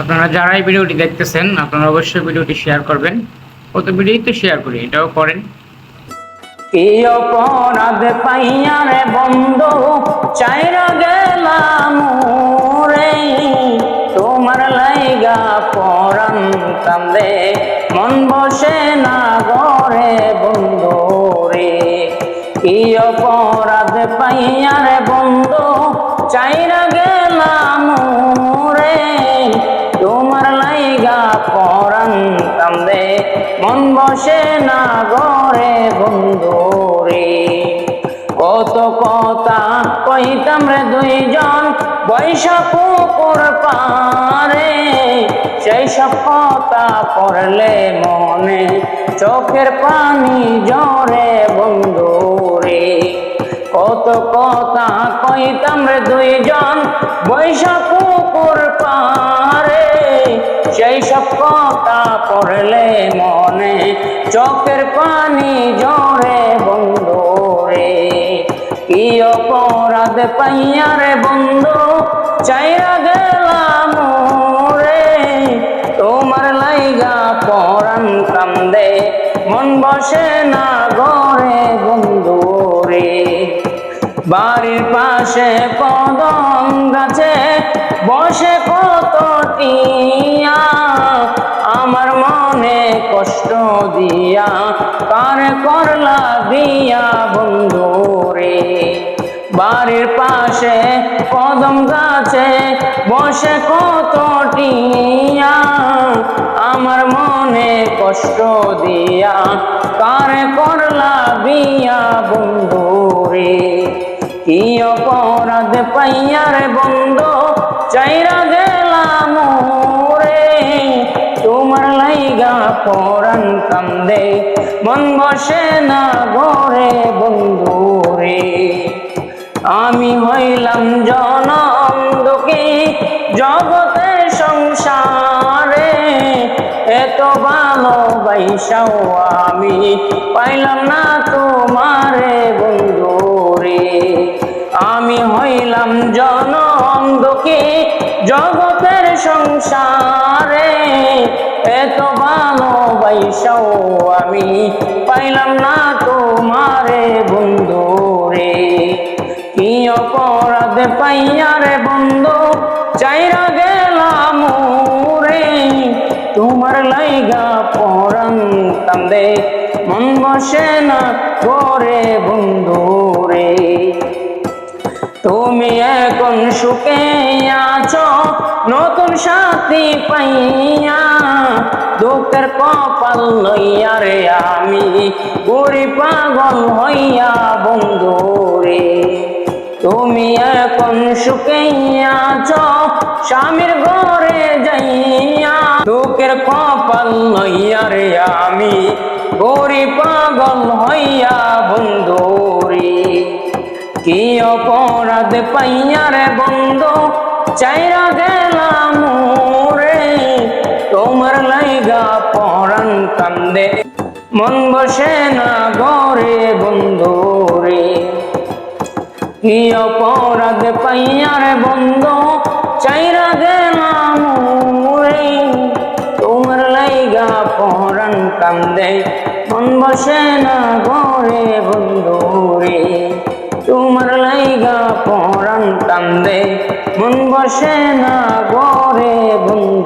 আপনারা যারা এই ভিডিওটি দেখতেছেন, আপনারা অবশ্যই ভিডিওটি শেয়ার করবেন। কত ভিডিওই তো শেয়ার করি, এটাও করেন। কি অপরাধ গেলাম রে তোমার লাইগা পরাণ মন বসে না গরে বন্ধু রে। কি অপরাধ পাইয়ারে বন্ধু, চাইরা মন বসে না গরে বন্ধু রে। কত কথা কইতাম রে দুইজন, বৈশা পুকুর পারে সেই সব কথা পড়লে মনে চোখের পানি জরে বন্ধু রে। কত কথা কইতাম রে দুইজন, বৈশা পুকুর পারে সেই সব কথা পড়লে মনে, চোখের পানি জরে বন্ধু রে। কি অপরাধ পাইয়া রে বন্ধু চাইরা গেলাম রে। তোমার লাইগা পরাণ কান্দে, মন বসে না গরে বন্ধু রে। বাড়ির পাশে কদম গাছে বসে কত টিয়া আমার মনে কষ্ট দিয়া? কার করলা দিয়া বন্ধু রে? বাড়ির পাশে কদম গাছে বসে কত টিয়া আমার মনে কষ্ট দিয়া। কার করলা বিয়া বন্ধু রে? কি অপরাধ পাইয়ার বন্ধু চাইরা গেলাম রে তোমার লাইগা পরাণ কান্দে। মন বসে না গরে বন্ধু রে। আমি হইলাম জনম দুঃখী, জগতে সংসারে। এত ভালোবাসাও আমি পাইলাম না তোমারে বন্ধু রে। আমি হইলাম জনম দুঃখী। জগতের সংসারে এত ভালোবাসাও আমি পাইলাম না তোমারে বন্ধু রে কি অপরাধ পাইয়ারে বন্ধু, চাইরা গেলাম রে তোমার লাইগা পরাণ কান্দে, মন বসে না করে বন্ধু রে তুমি এখন সুখে আছো, নতুন সাথী পাইয়া। দুঃখের কপাল লইয়া রে আমি গরি পাগল হইয়া বন্ধু রে। তুমি এখন সুখে আছো, স্বামীর ঘরে যাইয়া। দুঃখের কপাল লইয়া রে আমি গরি পাগল হইয়া বন্ধু কি অপরাধ পাইয়ার বন্ধু? চাইরা গেলাম রে তোমার লাইগা পরাণ কান্দে। মন বসে না গরে বন্ধু রে। কি অপরাধ পাইয়ার বন্ধ? চাইরা গেলাম রে তোমার লাইগা পরাণ কান্দে। মন বসে না গরে বন্ধু রে। তোমার লাইগা পরাণ দেয় মন বসে না গরে বন্ধু